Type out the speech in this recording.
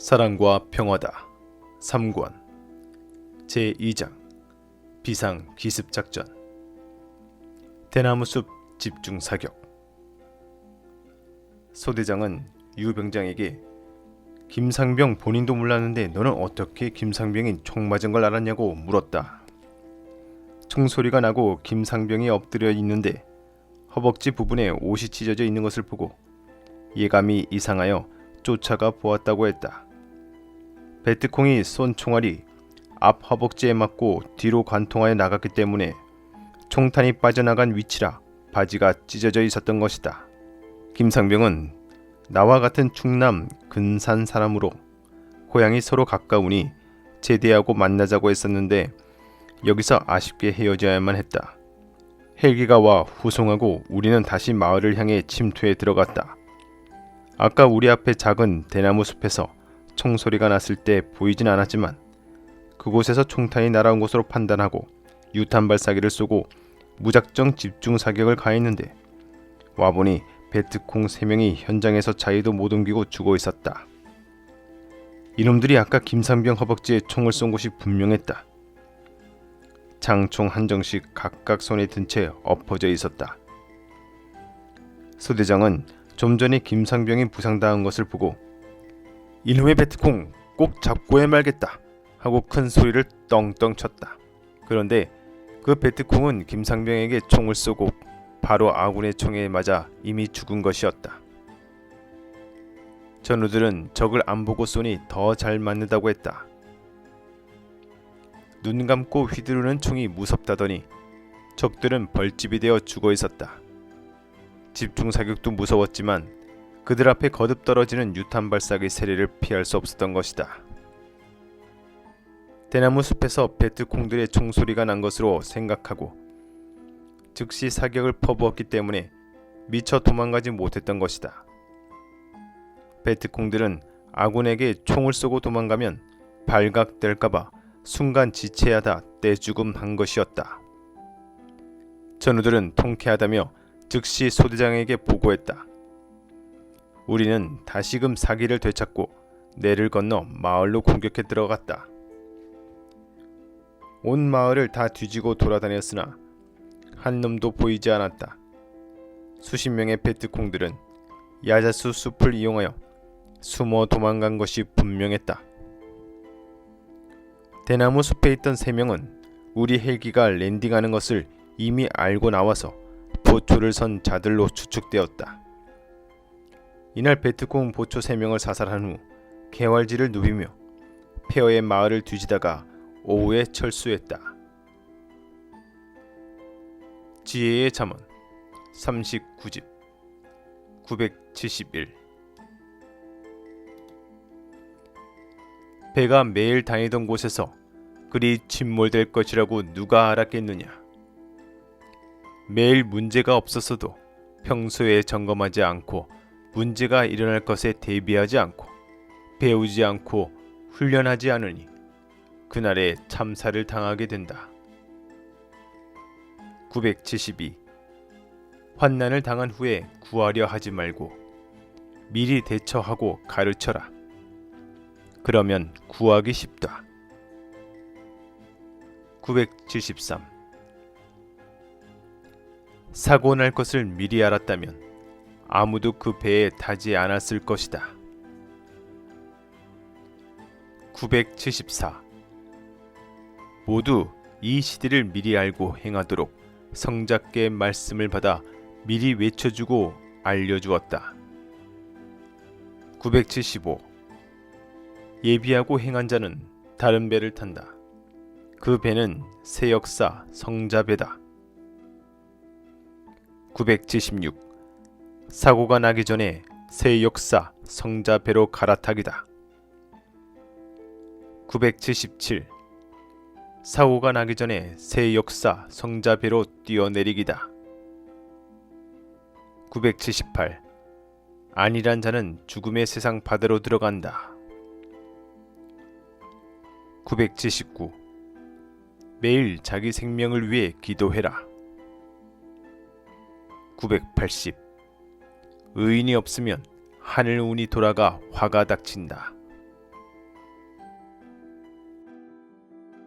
사랑과 평화다. 3권. 제2장. 비상 기습 작전. 대나무 숲 집중 사격. 소대장은 유병장에게 김상병 본인도 몰랐는데 너는 어떻게 김상병이 총 맞은 걸 알았냐고 물었다. 총소리가 나고 김상병이 엎드려 있는데 허벅지 부분에 옷이 찢어져 있는 것을 보고 예감이 이상하여 쫓아가 보았다고 했다. 베트콩이 쏜 총알이 앞 허벅지에 맞고 뒤로 관통하여 나갔기 때문에 총탄이 빠져나간 위치라 바지가 찢어져 있었던 것이다. 김상병은 나와 같은 충남 근산 사람으로 고향이 서로 가까우니 제대하고 만나자고 했었는데 여기서 아쉽게 헤어져야만 했다. 헬기가 와 후송하고 우리는 다시 마을을 향해 침투에 들어갔다. 아까 우리 앞에 작은 대나무 숲에서 총소리가 났을 때 보이진 않았지만 그곳에서 총탄이 날아온 것으로 판단하고 유탄 발사기를 쏘고 무작정 집중 사격을 가했는데 와보니 베트콩 3명이 현장에서 자리도 못 옮기고 죽어 있었다. 이놈들이 아까 김상병 허벅지에 총을 쏜 것이 분명했다. 장총 한 정씩 각각 손에 든 채 엎어져 있었다. 소대장은 좀 전에 김상병이 부상당한 것을 보고 이놈의 베트콩 꼭 잡고 해 말겠다 하고 큰 소리를 떵떵 쳤다. 그런데 그 베트콩은 김상병에게 총을 쏘고 바로 아군의 총에 맞아 이미 죽은 것이었다. 전우들은 적을 안 보고 쏘니 더 잘 맞는다고 했다. 눈 감고 휘두르는 총이 무섭다더니 적들은 벌집이 되어 죽어 있었다. 집중 사격도 무서웠지만 그들 앞에 거듭 떨어지는 유탄 발사기 세례를 피할 수 없었던 것이다. 대나무 숲에서 베트콩들의 총소리가 난 것으로 생각하고 즉시 사격을 퍼부었기 때문에 미처 도망가지 못했던 것이다. 베트콩들은 아군에게 총을 쏘고 도망가면 발각될까봐 순간 지체하다 떼죽음한 것이었다. 전우들은 통쾌하다며 즉시 소대장에게 보고했다. 우리는 다시금 사기를 되찾고 내를 건너 마을로 공격해 들어갔다. 온 마을을 다 뒤지고 돌아다녔으나 한 놈도 보이지 않았다. 수십 명의 베트콩들은 야자수 숲을 이용하여 숨어 도망간 것이 분명했다. 대나무 숲에 있던 세 명은 우리 헬기가 랜딩하는 것을 이미 알고 나와서 보초를 선 자들로 추측되었다. 이날 베트콩 보초 세 명을 사살한 후 개활지를 누비며 폐허의 마을을 뒤지다가 오후에 철수했다. 지혜의 잠언 39집 971 배가 매일 다니던 곳에서 그리 침몰될 것이라고 누가 알았겠느냐. 매일 문제가 없었어도 평소에 점검하지 않고 문제가 일어날 것에 대비하지 않고 배우지 않고 훈련하지 않으니 그날에 참사를 당하게 된다. 972 환난을 당한 후에 구하려 하지 말고 미리 대처하고 가르쳐라. 그러면 구하기 쉽다. 973 사고 날 것을 미리 알았다면 아무도 그 배에 타지 않았을 것이다. 974 모두 이 시대를 미리 알고 행하도록 성자께 말씀을 받아 미리 외쳐주고 알려주었다. 975 예비하고 행한 자는 다른 배를 탄다. 그 배는 새 역사 성자배다. 976 사고가 나기 전에 새 역사 성자배로 갈아타기다. 977 사고가 나기 전에 새 역사 성자배로 뛰어내리기다. 978 아니란 자는 죽음의 세상 바다로 들어간다. 979 매일 자기 생명을 위해 기도해라. 980 의인이 없으면 하늘 운이 돌아가 화가 닥친다.